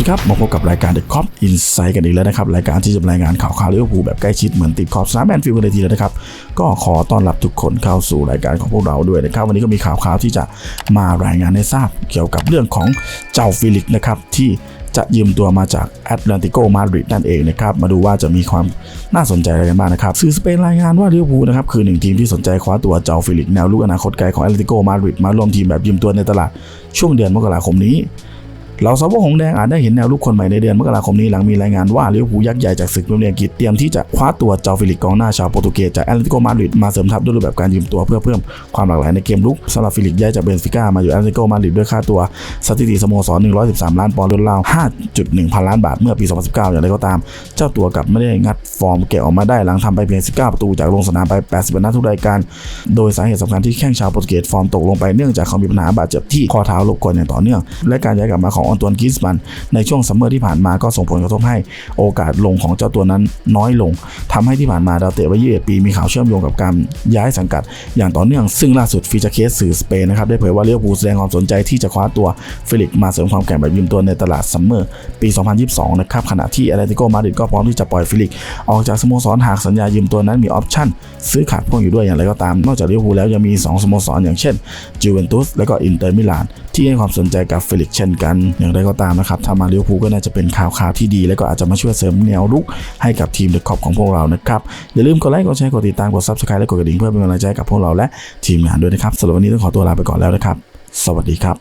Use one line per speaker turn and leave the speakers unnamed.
วัสดีครับมาพบกับรายการ The Cop Insight กันอีกแล้วนะครับ รายการที่จะรายงานข่าวข่าวลิเวอร์พูลแบบใกล้ชิดเหมือนติดขอบสนามแอนฟิลด์กันเลยทีเดียวนะครับ ก็ขอต้อนรับทุกคนเข้าสู่รายการของพวกเราด้วยนะครับ วันนี้ก็มีข่าวข่าวที่จะมารายงานให้ทราบเกี่ยวกับเรื่องของเจ้าฟิลิกนะครับที่จะยืมตัวมาจากแอตแลนติโกมาดริดนั่นเองนะครับ มาดูว่าจะมีความน่าสนใจอะไรกันบ้างนะครับ สื่อสเปนรายงานว่าลิเวอร์พูลนะครับคือหนึ่งทีมที่สนใจคว้าตัวเจ้าฟิลิกแนวลุกอนาคตไกลของแอตแลนติโกมาดริดมาร่วมทีมแบบยืมตัวในตลาดช่วงเดือนมกราคมนี้ เราสาวกหงแดงอาจได้เห็นแนวลูกคนใหม่ในเดือนมกราคมนี้หลังมีรายงานว่าลิเวอร์พูลยักษ์ใหญ่จากศึกพรีเมียร์ลีกอังกฤษเตรียมที่จะคว้าตัวเจ้าฟิลิกกองหน้าชาวโปรตุเกสจากแอตเลติโกมาดริดมาเสริมทัพด้วยรูปแบบการยืมตัวเพื่อเพิ่มความหลากหลายในเกมลุกสำหรับฟิลิกย้ายจากเบนฟิก้ามาอยู่แอตเลติโกมาดริดด้วยค่าตัวสถิติสโมสร 113 ล้านปอนด์ราวๆ5.1 พันล้านบาทเมื่อปี 2019 อย่างไรก็ตาม เจ้าตัวกลับไม่ได้งัดฟอร์มเก็บออกมาได้หลังทำไปเพียง 19 ประตูจากลงสนามไป81นัดทุกรายการ โดยสาเหตุสำคัญที่แข้งชาวโปรตุเกสฟอร์มตกลงไปเนื่องจากเขามีปัญหาบาดเจ็บที่ข้อเท้าลบกวนอย่างต่อเนื่องและการย้ายกลับมาของออนตวนกิสมันในช่วงซัมเมอร์ที่ผ่านมาก็ส่งผลกระทบให้โอกาสลงของเจ้าตัวนั้นน้อยลงทำให้ที่ผ่านมาดาวเตะวัย21ปี มีข่าวเชื่อมโยงกับการย้ายสังกัดอย่างต่อเนื่อง ซึ่งล่าสุดฟีเจอร์เคสสื่อสเปนนะครับได้เผยว่าเลี้ยวภูแสดงความสนใจที่จะคว้าตัวฟิลิกมาเสริมความแข่งแบบยืมตัวในตลาดซัมเมอร์ปี 2022 นะครับขณะที่แอตเลติโกมาดริดก็พร้อมที่จะปล่อยฟิลิกออกจากสโมสรหากสัญญายืมตัวนั้นมีออปชั่นซื้อขาดพ่วงอยู่ด้วยอย่างไรก็ตาม นอกจากลิเวอร์พูแล้วยังมี 2 สโมสรอย่างเช่นจูเวนตุสและก็อินเตอร์มิลานที่ให้ความสนใจกับฟิลิกเช่นกัน อย่างไรก็ตามนะครับถ้ามาลิเวอร์พูก็น่าจะเป็นข่าวข่าวที่ดี และก็อาจจะมาช่วยเสริมแนวรุกให้กับทีมเดอะคอปของพวกเรานะครับ อย่าลืมกดไลค์ กดแชร์ กดติดตาม กด subscribe และกดกระดิ่งเพื่อเป็นกำลังใจกับพวกเราและทีมงานด้วยนะครับสำหรับวันนี้ต้องขอตัวลาไปก่อนแล้วนะครับ สวัสดีครับ